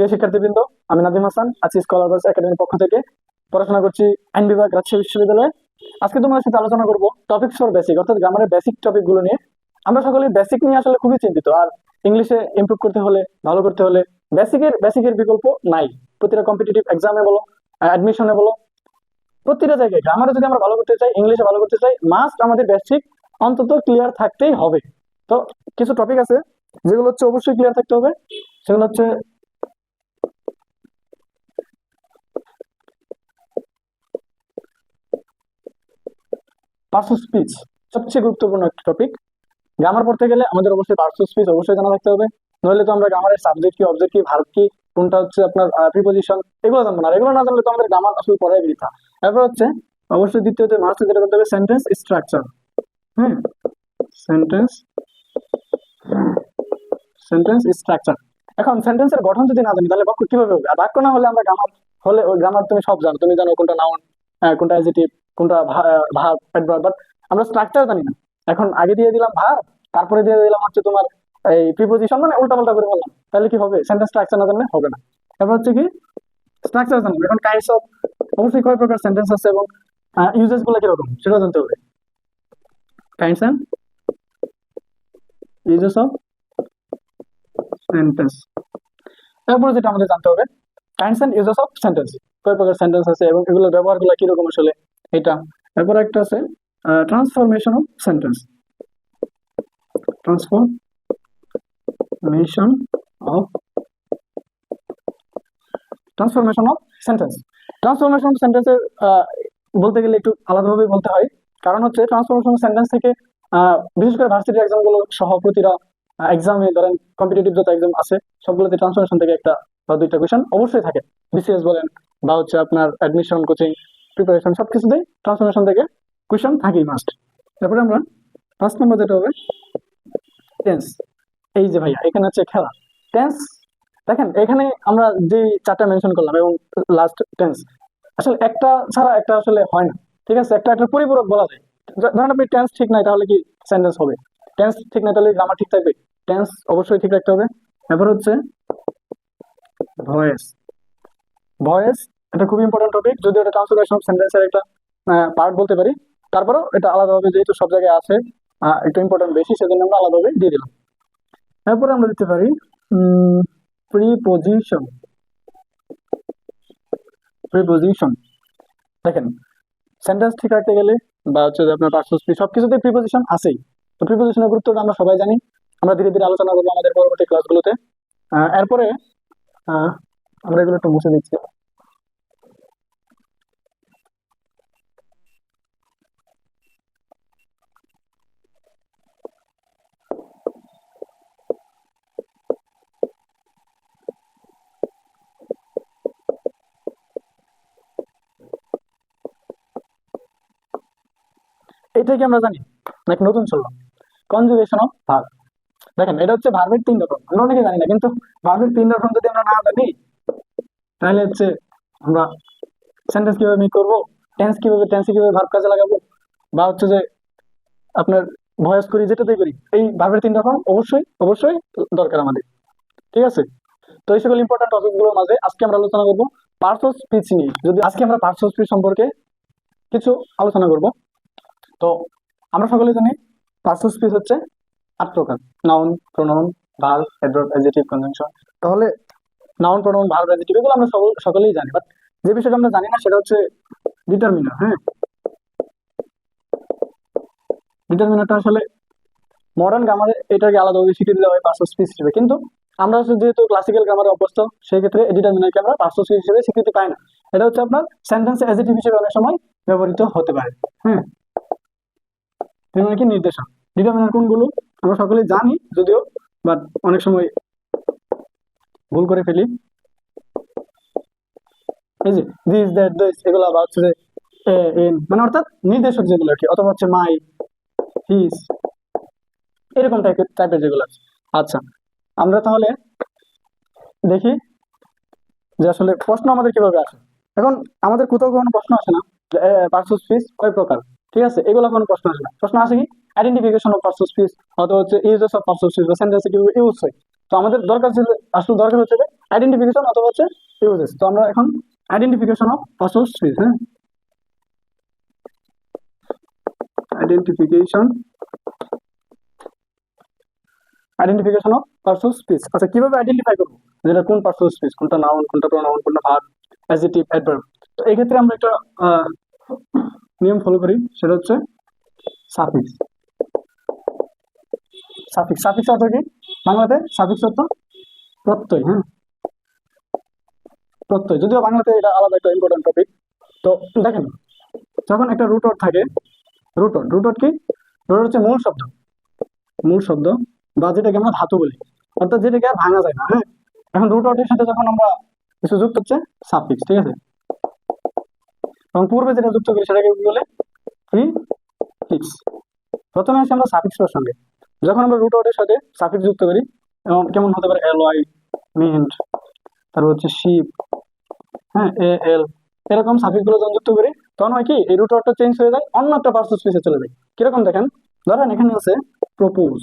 প্রিয় শিক্ষার্থীবৃন্দ, আমি নাদিম হাসান, আছি স্কলারস একাডেমির পক্ষ থেকে। পড়াশোনা করছি আইন বিভাগ, রাজশাহী বিশ্ববিদ্যালয়ে। আজকে তোমাদের সাথে আলোচনা করব টপিক ফর বেসিক অর্থাৎ গ্রামারের বেসিক টপিকগুলো নিয়ে। আমরা সকলে বেসিক নিয়ে আসলে খুবই চিন্তিত, আর ইংলিশে ইমপ্রুভ করতে হলে, ভালো করতে হলে বেসিকের বেসিকের বিকল্প নাই। প্রতিটা কম্পিটিটিভ এক্সামে বলো অ্যাডমিশনে বলো, প্রতিটা জায়গায় গ্রামারে যদি আমরা ভালো করতে চাই ইংলিশে ভালো করতে চাই মাস্ট আমাদের বেসিক অন্তত ক্লিয়ার থাকতেই হবে। তো কিছু টপিক আছে, যেগুলো হচ্ছে অবশ্যই ক্লিয়ার থাকতে হবে। সেগুলো হচ্ছে পার্সো স্পিচ সবচেয়ে গুরুত্বপূর্ণ একটা টপিক গ্রামার পড়তে গেলে আমাদের অবশ্যই পার্সো স্পিচ অবশ্যই জানা থাকতে হবে। নইলে তো আমরা গ্রামারের সাবজেক্ট কি অবজেক্ট কি ভার্ব কি, কোনটা হচ্ছে আপনার প্রিপোজিশন এগুলো জানব না। এগুলো না জানলে তো আমাদের গ্রামার আসলে পড়াই বৃথা। তারপর হচ্ছে, অবশ্যই দ্বিতীয়তে মাস্টার যেটা করতে হবে সেন্টেন্স স্ট্রাকচার হ্যাঁ সেন্টেন্স সেন্টেন্স স্ট্রাকচার এখন সেন্টেন্সের গঠন যদি না জানি, তাহলে বাক্য কীভাবে হবে? আর বাক্য না হলে আমরা গ্রামার হলে ওই গ্রামার তুমি সব জানো, তুমি জানো কোনটা নাউন কোনটা অ্যাজিটিভ কোনটা ভার্ব অ্যাডভার্ব বাট আমরা স্ট্রাকচার জানি না। এখন আগে দিয়ে দিলাম ভার্ব তারপরে দিয়ে দিলাম হচ্ছে তোমার এই প্রিপোজিশন মানে উল্টা পাল্টা করে বললাম। তাহলে কি হবে? সেন্টেন্স স্ট্রাকচার না জানলে হবে না। তারপর হচ্ছে কি? স্ট্রাকচার জানব। এখন কাইন্ডস অফ অবশ্যই কয় প্রকার সেন্টেন্স আছে এবং ইউজেসগুলো কীরকম সেটা জানতে হবে। Kinds and uses of sentence তারপরে যেটা আমাদের জানতে হবে kinds and uses of sentence কয় প্রকার সেন্টেন্স আছে এবং এগুলোর ব্যবহারগুলো কীরকম আসলে? এটা। এরপর একটা আছে transformation of sentence transformation of transformation of sentence transformation of সেন্টেন্সের বলতে গেলে একটু আলাদাভাবে বলতে হয়। কারণ হচ্ছে ট্রান্সফরমেশন সেন্টেন্স থেকে বিশেষ করে ভার্সিটি এক্সামগুলো সহ প্রতিটা এক্সামে ধরেন কম্পিটিটিভ যত এক্সাম আছে, সবগুলোতে ট্রান্সফরমেশন থেকে একটা বা দুইটা কোয়েশন অবশ্যই থাকে। বিসিএস বলেন বা হচ্ছে আপনার অ্যাডমিশন কোচিং প্রিপারেশন সব সবকিছুতেই ট্রান্সফরমেশন থেকে কোয়েশন থাকেই মাস্ট তারপরে আমরা ফার্স্ট নাম্বার যেটা হবে টেন্স এই যে ভাইয়া, এখানে হচ্ছে খেলা। টেন্স দেখেন, এখানে আমরা যে চারটা মেনশন করলাম এবং লাস্ট টেন্স আসলে একটা ছাড়া একটা আসলে হয় না, ঠিক আছে? একটা একটা পরিপূরক বলা যায়। ধরেন আপনি টেন্স ঠিক নাই, তাহলে কি সেন্টেন্স হবে? টেন্স ঠিক নাই, তাহলে গ্রামার ঠিক থাকবে? টেন্স অবশ্যই ঠিক রাখতে হবে। এরপর হচ্ছে ভয়েস ভয়েস, এটা খুবই ইম্পর্টেন্ট টপিক যদি এটা ট্রান্সফরমেশন অফ সেন্টেন্সের একটা পার্ট বলতে পারি। তারপরেও এটা আলাদাভাবে যেহেতু সব জায়গায় আছে একটু ইম্পর্টেন্ট বেশি, সেজন্য আমরা আলাদাভাবে দিয়ে দিলাম। এরপরে আমরা দিতে পারি প্রিপোজিশন প্রিপোজিশন দেখেন সেন্টেন্স ঠিক রাখতে গেলে বা হচ্ছে যে আপনার পার্সোনাল সব সবকিছুতে প্রিপোজিশন আছেই। তো প্রিপোজিশনের গুরুত্বটা আমরা সবাই জানি। আমরা ধীরে ধীরে আলোচনা করব আমাদের পরবর্তী ক্লাসগুলোতে এরপরে আমরা এগুলো একটু মুছে দিচ্ছি। এটা কি আমরা জানি? নাকি নতুন শুনলাম কনজুগেশন অফ ভার্ব দেখেন, এটা হচ্ছে ভার্বের তিন রকম। আমরা অনেকে জানি না, কিন্তু ভার্বের তিন রকম যদি আমরা না জানি তাহলে হচ্ছে আমরা সেন্টেন্স কীভাবে মেক করব? টেন্স কীভাবে টেন্সে কীভাবে ভার্ব কাজে লাগাবো? বা হচ্ছে যে আপনার ভয়েস করি যেটাতেই করি, এই ভার্বের তিন রকম অবশ্যই অবশ্যই দরকার আমাদের। ঠিক আছে? তো এই সকল ইম্পর্টেন্ট টপিকগুলোর মাঝে আজকে আমরা আলোচনা করব পার্স অফ স্পিচ নিয়ে। যদি আজকে আমরা পার্টস অফ স্পিচ সম্পর্কে কিছু আলোচনা করব, তো আমরা সকলে জানি পার্টস অফ স্পিচ হচ্ছে আট প্রকার। Noun pronoun verb adverb adjective conjunction তাহলে নাউন প্রোনাউন ভার্ব অ্যাডজেক্টিভ এগুলো আমরা সকল সকলেই জানি বাট যে বিষয়টা আমরা জানি না, সেটা হচ্ছে ডিটারমিনার হ্যাঁ? ডিটারমিনারটা আসলে মডার্ন গ্রামারে এটাকে আলাদাভাবে স্বীকৃতি দেওয়া হয় অফ স্পিচ হিসেবে, কিন্তু আমরা হচ্ছে যেহেতু ক্লাসিক্যাল গ্রামারে অভ্যস্ত সেই ক্ষেত্রে ডিটারমিনারকে আমরা অফ স্পিচ হিসেবে স্বীকৃতি পাই না। এটা হচ্ছে আপনার সেন্টেন্স অ্যাজিটিভ হিসেবে অনেক সময় ব্যবহৃত হতে পারে হ্যাঁ? কি নির্দেশক? ডিটারমিনার কোনগুলো? আমরা সকলেই জানি যদিও বাট অনেক সময় ভুল করে ফেলি। এই যে দিস দ্যাট দিস এগুলো বা হচ্ছে মানে অর্থাৎ নির্দেশক যেগুলো আর কি, অথবা হচ্ছে মাই হিস এরকম টাইপের টাইপের যেগুলো আছে। আচ্ছা আমরা তাহলে দেখি যে আসলে প্রশ্ন আমাদের কীভাবে আসে। এখন আমাদের কোথাও কোনো প্রশ্ন আসে না পার্সো স্পিচ কয় প্রকার? ঠিক আছে? এগুলো কোনো প্রশ্ন আসে না। প্রশ্ন আসে কি? আইডেন্টিফিকেশন অফ পার্সো স্পিচ অথবা হচ্ছে ইউজেস অফ পার্সো স্পিচ বা সেন্টেন্সে কীভাবে ইউজ হয়? তো আমাদের দরকার আসলে দরকার হচ্ছে আইডেন্টিফিকেশন অথবা হচ্ছে ইউজেস তো আমরা এখন আইডেন্টিফিকেশন অফ পার্সোনাল স্পেস হ্যাঁ? Identification identification of personal space আচ্ছা কীভাবে আইডেন্টিফাই করব? যেটা কোন পার্সোনাল স্পেস কোনটা নাউন কোনটা প্রোনাউন কোনটা ভার্ব অ্যাডজেক্টিভ অ্যাডভার্ব তো এই ক্ষেত্রে আমরা একটা নিয়ম ফলো করি, সেটা হচ্ছে সাফিক্স সাফিক্স সাফিক্স অর্থ কি? বাংলাতে সাফিক্স অর্থ প্রত্যয় হ্যাঁ? প্রত্যয়, যদিও বাংলাতে এটা আলাদা একটা ইম্পর্টেন্ট টপিক তো দেখেন, যখন একটা রুট ওয়ার্ড থাকে রুট ওয়ার্ড রুট কি? রুট ওয়ার্ড হচ্ছে মূল শব্দ। মূল শব্দ, বা যেটাকে আমরা ধাতু বলি। অর্থাৎ যেটাকে আর ভাঙা যায় না হ্যাঁ? এখন রুট ওয়ার্ডের সাথে যখন আমরা কিছু যুক্ত হচ্ছে সাফিক্স ঠিক আছে? এবং পূর্বে যেটা যুক্ত করি সেটাকে কি বলে? প্রি ফিক্স প্রথমে আসি আমরা সাফিক্স প্রসঙ্গে। যখন আমরা রুট ওয়ার্ডের সাথে সাফিক্স যুক্ত করি, এবং কেমন হতে পারে এল ওয়াই মিন্ট তারপর হচ্ছে শিপ হ্যাঁ এ এল এরকম সাফিক্সগুলো যখন যুক্ত করি, তখন হয় কি, এই রুট ওয়ার্ডটা চেঞ্জ হয়ে যায়, অন্য একটা পার্সোনাল স্পেসে চলে যায়। কীরকম দেখেন? ধরেন এখানে আছে প্রপোজ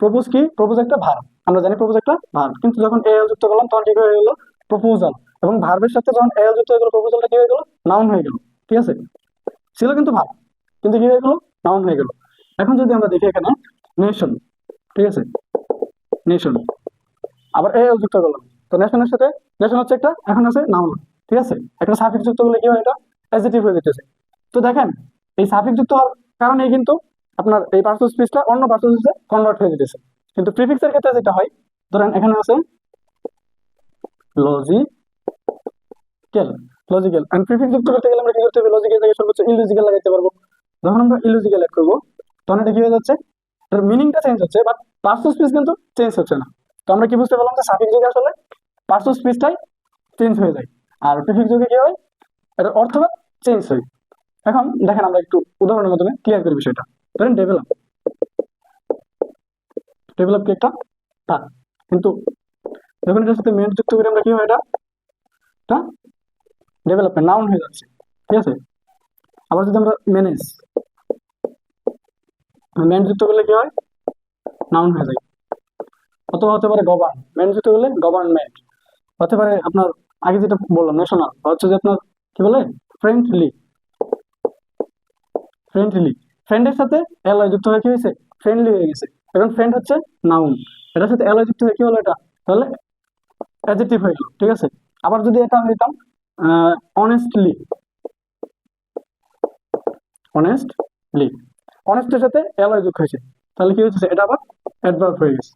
প্রপোজ কি? প্রপোজ একটা ভার্ব আমরা জানি প্রপোজ একটা ভার্ব কিন্তু যখন এ এল যুক্ত করলাম, তখন কি হয়ে গেল? প্রপোজাল এবং ভার্বের সাথে যখন এল যুক্ত হয়ে গেল প্রপোজালটা কি হয়ে গেল? নাউন হয়ে গেল। ঠিক আছে? ছিল কিন্তু ভার্ব কিন্তু কি হয়ে গেল? নাউন হয়ে গেল। এখন যদি আমরা দেখি এখানে নেশন ঠিক আছে? নেশন আবার এ যুক্ত করলাম। তো নেশনের সাথে নেশন হচ্ছে একটা, এখন আছে নাউন ঠিক আছে? একটা সাফিক্স যুক্ত করলে কি হয় এটা? অ্যাডজেক্টিভ হয়ে যেতেছে। তো দেখেন, এই সাফিক্স যুক্ত হওয়ার কিন্তু আপনার এই পার্সোনাল স্পেসটা অন্য পার্সোনাল স্পেসে কনভার্ট হয়ে যেতেছে। কিন্তু প্রিফিক্সের ক্ষেত্রে যেটা হয়, ধরেন এখানে আছে লজিক্যাল লজিক্যাল এন্ড প্রিফিক্স যুক্ত করতে গেলে আমরা কি করতে হবে? লজিক্যাল থেকে সর্বোচ্চ ইলজিক্যাল লাগাইতে পারব। যখন আমরা ইলজিক্যাল অ্যাড করব, তখন এটা কি হয়ে যাচ্ছে? মিনিংটা চেঞ্জ হচ্ছে বাট পার্সোনাল স্পেস কিন্তু চেঞ্জ হচ্ছে না। তো আমরা কি বুঝতে পারলাম যে সাফিক্স যুগে আসলে পার্সোনাল স্পেসটাই চেঞ্জ হয়ে যায়। আর প্রিফিক্স যুগে কি হয়? এটার অর্থটা চেঞ্জ হয়। এখন দেখেন আমরা একটু উদাহরণের মাধ্যমে ক্লিয়ার করি বিষয়টা। ধরেন ডেভেলপ ডেভেলপ কি একটা? ভাগ কিন্তু যখন এটার সাথে মেন যুক্ত করি আমরা কি হয় এটা? ডেভেলপমেন্ট নাউন হয়ে যাচ্ছে। ঠিক আছে? আবার যদি আমরা ম্যানেজ মেন যুক্ত করলে কি হয়? নাউন হয়ে যায়। অথবা হতে পারে গভর্ন মেন যুক্ত করলে গভর্নমেন্ট হতে পারে আপনার, আগে যেটা বললাম ন্যাশনাল হচ্ছে যে আপনার, কি বলে? ফ্রেন্ডলি ফ্রেন্ডলি ফ্রেন্ডের সাথে এলয় যুক্ত হয়ে কি হয়েছে? ফ্রেন্ডলি হয়ে গেছে। এখন ফ্রেন্ড হচ্ছে নাউন এটার সাথে এলয় যুক্ত হয়ে কি হলো এটা? তাহলে অ্যাডজেক্টিভ হয়ে গেল, ঠিক আছে? আবার যদি এটা আমি দিতাম অনেস্টলি অনেস্টলি অনেস্টের সাথে এলয় যুক্ত হয়েছে। তাহলে কি হচ্ছে এটা আবার অ্যাডভার্ব হয়ে গেছে।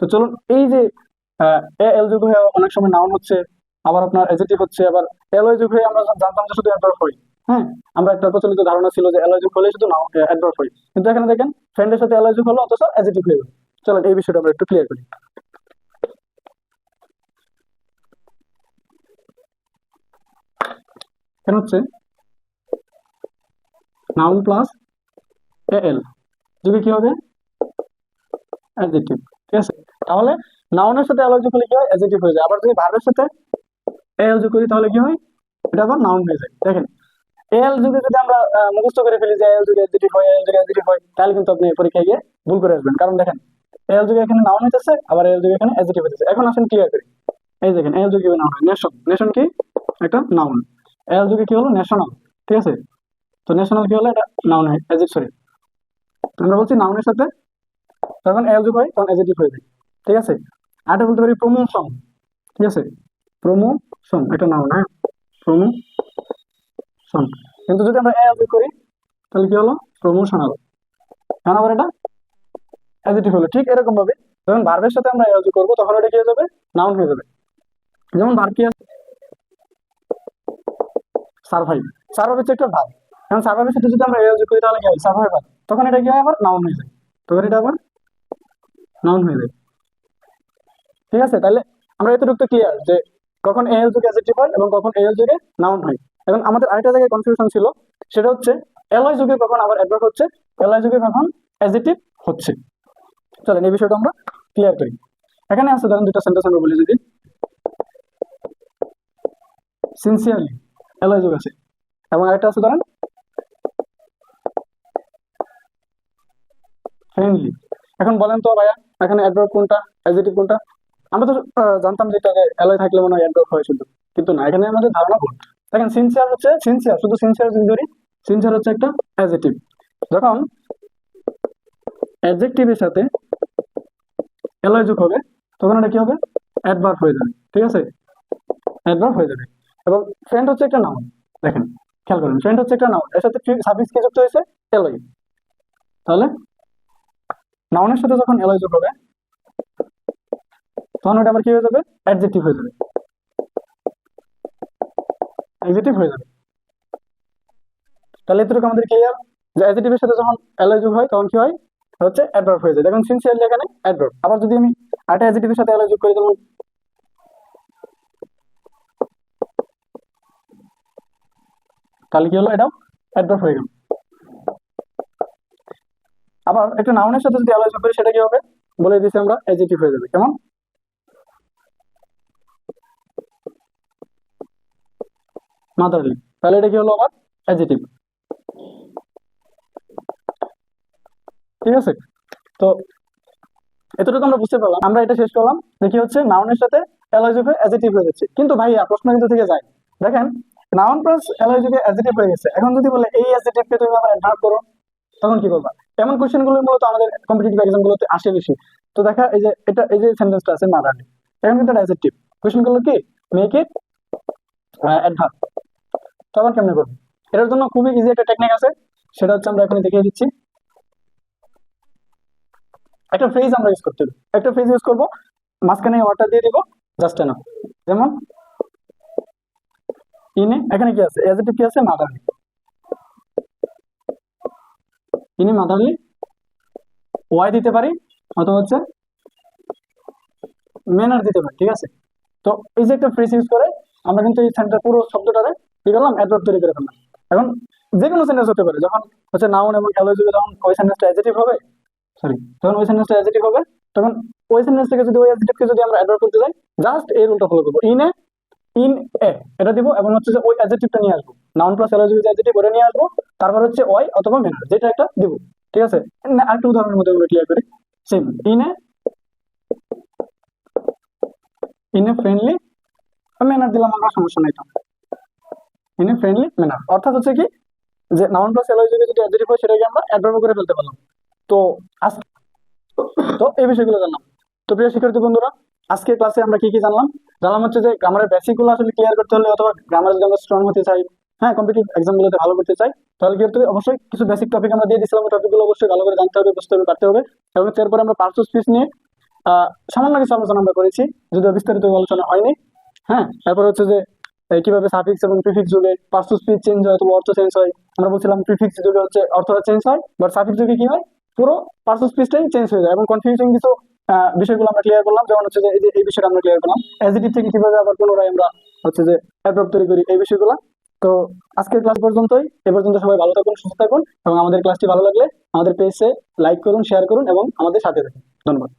তো চলুন, এই যে এ এল যুগ হয়ে অনেক সময় নাউন হচ্ছে, আবার আপনার অ্যাডজেক্টিভ হচ্ছে, আবার এলয় যুগ হয়ে আমরা জানতাম যে শুধু অ্যাডভার্ব হয়। হ্যাঁ? আমরা একটা প্রচলিত ধারণা ছিল যে এলয় যুগ হলে শুধু অ্যাডভার্ব হয়। কিন্তু এখানে দেখেন ফ্রেন্ডের সাথে অ্যালয় যুগ হলো, অথচ অ্যাডজেক্টিভ হয়ে গেল। চলেন, এই বিষয়টা আমরা একটু ক্লিয়ার করি। কেন হচ্ছে নাউন প্লাস এল যুগে কি হবে? অ্যাডজেক্টিভ ঠিক আছে? তাহলে নাউনের সাথে এল যোগ করলে কি হয়? অ্যাডজেক্টিভ হয়ে যায়। আবার যদি ভার্বের সাথে এল যোগ করি, তাহলে কি হয়? এটা আবার নাউন হয়ে যায়। দেখেন এল যুগে যদি আমরা মুখস্থ করে ফেলি যে এল যুগে অ্যাডজেক্টিভ হয় এল যুগে অ্যাডজেক্টিভ হয়, তাহলে কিন্তু আপনি পরীক্ষায় গিয়ে ভুল করে আসবেন। কারণ দেখেন এল যুগে এখানে নাউন হইতেছে, আবার এল যুগে এখানে অ্যাডজেক্টিভ হইতেছে। এখন আসেন ক্লিয়ার করি। এই দেখেন এল যুগে নাউন হয়। নেশন নেশন কি? একটা নাউন এল যুগে কি হলো? ন্যাশনাল ঠিক আছে? তো ন্যাশনাল কি হলো? এটা নাউন হয়। সরি আমরা বলছি নাউনের সাথে তখন এল যুগ হয় তখন অ্যাডজেক্টিভ হয়ে যায়। ঠিক আছে? আরেকটা বলতে পারি প্রমোশন ঠিক আছে? প্রমোশন এটা নাউন হ্যাঁ? প্রমোশন কিন্তু যদি আমরা এল যোগ করি, তাহলে কি হলো? প্রমোশনাল এখন আবার এটা? অ্যাডজেক্টিভ হলো। ঠিক এরকম ভাবে যখন ভার্বের সাথে আমরা এল যোগ করব, তখন এটা কি হয়ে যাবে? নাউন হয়ে যাবে। যেমন ভার্ব কি আছে? সার্ভাইভ সার্ভাইভ হচ্ছে একটা ভার্ব এখন সার্ভাইভের সাথে যদি আমরা এল যোগ করি, তাহলে কি হয় সার্ভাইভার তখন এটা কি হয় আবার? নাউন হয়ে যায়। তখন এটা আবার নাউন হয়ে যায়। ঠিক আছে? তাহলে আমরা এতটুকু তো ক্লিয়ার যে কখন এল যুগে অ্যাডজেক্টিভ হয় এবং কখন এল যুগে নাউন হয়। এখন আমাদের আরেকটা জায়গায় কনফিউশন ছিল, সেটা হচ্ছে এলয় যুগে কখন আবার অ্যাডভার্ব হচ্ছে? এলয় যুগে কখন অ্যাডজেক্টিভ হচ্ছে। চলেন, এই বিষয়টা আমরা ক্লিয়ার করি। এখানে আছে, ধরেন দুটো সেন্টেন্স আমরা বলি যদি। সিনসিয়ারলি এলয় যুগ আছে। এবং আরেকটা আছে, ধরেন ফ্রেন্ডলি এখন বলেন তো ভাইয়া, এখানে অ্যাডভার্ব কোনটা অ্যাডজেক্টিভ কোনটা? আমরা তো জানতাম যে এটা অ্যালয় থাকলে মনে হয় অ্যাডভার্ব হয় শুধু কিন্তু না, এখানে আমাদের ধারণা ভুল। দেখেন সিনসিয়ার হচ্ছে সিনসিয়ার শুধু সিনসিয়ার যদি ধরি সিনসিয়ার হচ্ছে একটা অ্যাডজেক্টিভ যখন অ্যাডজেক্টিভের সাথে অ্যালয় যোগ হবে, তখন এটা কি হবে? অ্যাডভার্ব হয়ে যাবে, ঠিক আছে? অ্যাডভার্ব হয়ে যাবে। এবং ফ্রেন্ড হচ্ছে একটা নাউন দেখেন, খেয়াল করেন ফ্রেন্ড হচ্ছে একটা নাউন এর সাথে সাফিক্স কি যুক্ত হয়েছে এলয় তাহলে নাউনের সাথে যখন এলয় যোগ হবে, তখন ওটা আবার কি হয়ে যাবে? অ্যাডজেক্টিভ হয়ে যাবে। অ্যাডজেক্টিভ হয়ে যাবে। তাহলে এতটুকু আমাদের ক্লিয়ার যে অ্যাডজেক্টিভের সাথে যখন এলয় যোগ হয়, তখন কি হয়? হচ্ছে অ্যাডভার্ব হয়ে যায়। দেখুন সিনসিয়ারলি এখানে অ্যাডভার্ব আবার যদি আমি আরেকটা অ্যাডজেক্টিভের সাথে এলয় যোগ করি যেমন তাহলে কি হলো? এটাও অ্যাডভার্ব হয়ে গেল। আবার একটা নাউনের সাথে যদি আলোচনা করি, সেটা কি হবে? বলে দিচ্ছি আমরা অ্যাডজেক্টিভ হয়ে যাবে। কেমন? মাদারলি। তাহলে এটা কি হলো আবার? অ্যাডজেক্টিভ ঠিক আছে? তো এতটুকু আমরা বুঝতে পারলাম। আমরা এটা শেষ করলাম। যে কি হচ্ছে নাউনের সাথে অ্যালয়যোগে অ্যাডজেক্টিভ হয়ে যাচ্ছে। কিন্তু ভাইয়া, প্রশ্ন কিন্তু থেকে যায়। দেখেন নাউন প্লাস অ্যালয়যোগে অ্যাডজেক্টিভ হয়ে গেছে। এখন যদি বলে এই অ্যাডজেক্টিভকে তুমি আবার অ্যাডভার্ব করো, তখন কি করবা এমন কোশ্চেনগুলো মূলত আমাদের কম্পিটিটিভ এক্সাম গুলোতে আসে বেশি। তো দেখা, এই যে এটা, এই যে সেন্টেন্সটা আছে মাদারলি এখন কিন্তু অ্যাডজেক্টিভ কোশ্চেনগুলো কি? মেক ইট অ্যাডভার্ব তখন কেমনে করবে? এটার জন্য খুবই ইজি একটা টেকনিক আছে। সেটা হচ্ছে আমরা এখানে দেখিয়ে দিচ্ছি। একটা ফ্রেজ আমরা ইউজ করতে একটা ফ্রেজ ইউজ করব। মাঝখানে ওয়াটার দিয়ে দিব। জাস্ট না যেমন ইনে এখানে কি আছে? অ্যাডজেক্টিভ কি আছে? মাদারলি ইনি মাদারলি ওয়াই দিতে পারি অথবা হচ্ছে ম্যানার দিতে পারি, ঠিক আছে? তো এই যে একটা ফ্রেজ ইউজ করে, আমরা কিন্তু এই সেন্টার পুরো শব্দটারে কি করলাম অ্যাডভার্ব তৈরি করে ফেললাম। এখন যে কোনো সেন্টেন্স হতে পারে, যখন হচ্ছে নাউন এবং অ্যালোজিকে যখন ওই সেন্টেন্সটা অ্যাডজেক্টিভ হবে সরি যখন ওই সেন্টেন্সটা অ্যাডজেক্টিভ হবে, তখন ওই সেন্টেন্স থেকে যদি ওই অ্যাডজেক্টিভকে যদি আমরা অ্যাডভার্ব করতে যাই জাস্ট এই রুলটা ফলো করব। ইন এ ইন এ এটা দিব এবং হচ্ছে যে ওই অ্যাডজেক্টিভটা নিয়ে আসব। নাউন প্লাস অ্যালোজি অ্যাডজেক্টিভ ওটা নিয়ে আসব। তারপর হচ্ছে ওয়াই অথবা ম্যানার যেটা একটা দিব, ঠিক আছে? আরেকটা উদাহরণের মধ্যে আমরা ক্লিয়ার করি। Same in a in a friendly manner দিলাম আমরা, সমস্যা নাই তো। ইন এ ফ্রেন্ডলি ম্যানার অর্থাৎ হচ্ছে কি, যে নাউন প্লাস এলয় যদি যেটা অ্যাডজেক্টিভ হয় সেটাকে আমরা অ্যাডভার্ব করে ফেলতে পারলাম। তো আজ তো এই বিষয়গুলো জানলাম। তো প্রিয় শিক্ষার্থী বন্ধুরা আজকের ক্লাসে আমরা কি কি জানলাম? জানলাম হচ্ছে যে গ্রামারের বেসিকগুলো আসলে ক্লিয়ার করতে হলে অথবা গ্রামার যদি আমরা স্ট্রং হতে চাই হ্যাঁ কম্পিটিভ এক্সাম গুলোতে ভালো করতে চাই, তাহলে কি করতে হবে? অবশ্যই কিছু বেসিক টপিক আমরা দিয়ে দিয়েছিলাম টপিকগুলো অবশ্যই ভালো করে জানতে হবে, বুঝতে হবে, পারতে হবে। এবং এরপরে আমরা পার্সো স্পিচ নিয়ে সামান্য কিছু আলোচনা আমরা করেছি, যদিও বিস্তারিত আলোচনা হয়নি। হ্যাঁ তারপর হচ্ছে যে কীভাবে সাফিক্স এবং প্রিফিক্স যুগে পার্সো স্পিচ চেঞ্জ হয় অর্থ চেঞ্জ হয়, আমরা বলছিলাম প্রিফিক্স যুগে হচ্ছে অর্থটা চেঞ্জ হয় বাট সাফিক্স যুগে কি হয়? পুরো পার্সো স্পিচটাই চেঞ্জ হয়ে যায়, এবং কনফিউজিং কিছু বিষয়গুলো আমরা ক্লিয়ার করলাম, যেমন হচ্ছে যে, এই বিষয়টা আমরা ক্লিয়ার করলাম। অ্যাজিটিভ থেকে কীভাবে আবার পুনরায় আমরা হচ্ছে যে অ্যাডপ্ট তৈরি করি, এই বিষয়গুলো। তো আজকের ক্লাস পর্যন্তই। এ পর্যন্ত সবাই ভালো থাকুন, সুস্থ থাকুন এবং আমাদের ক্লাসটি ভালো লাগলে আমাদের পেজে লাইক করুন শেয়ার করুন এবং আমাদের সাথে থাকুন। ধন্যবাদ।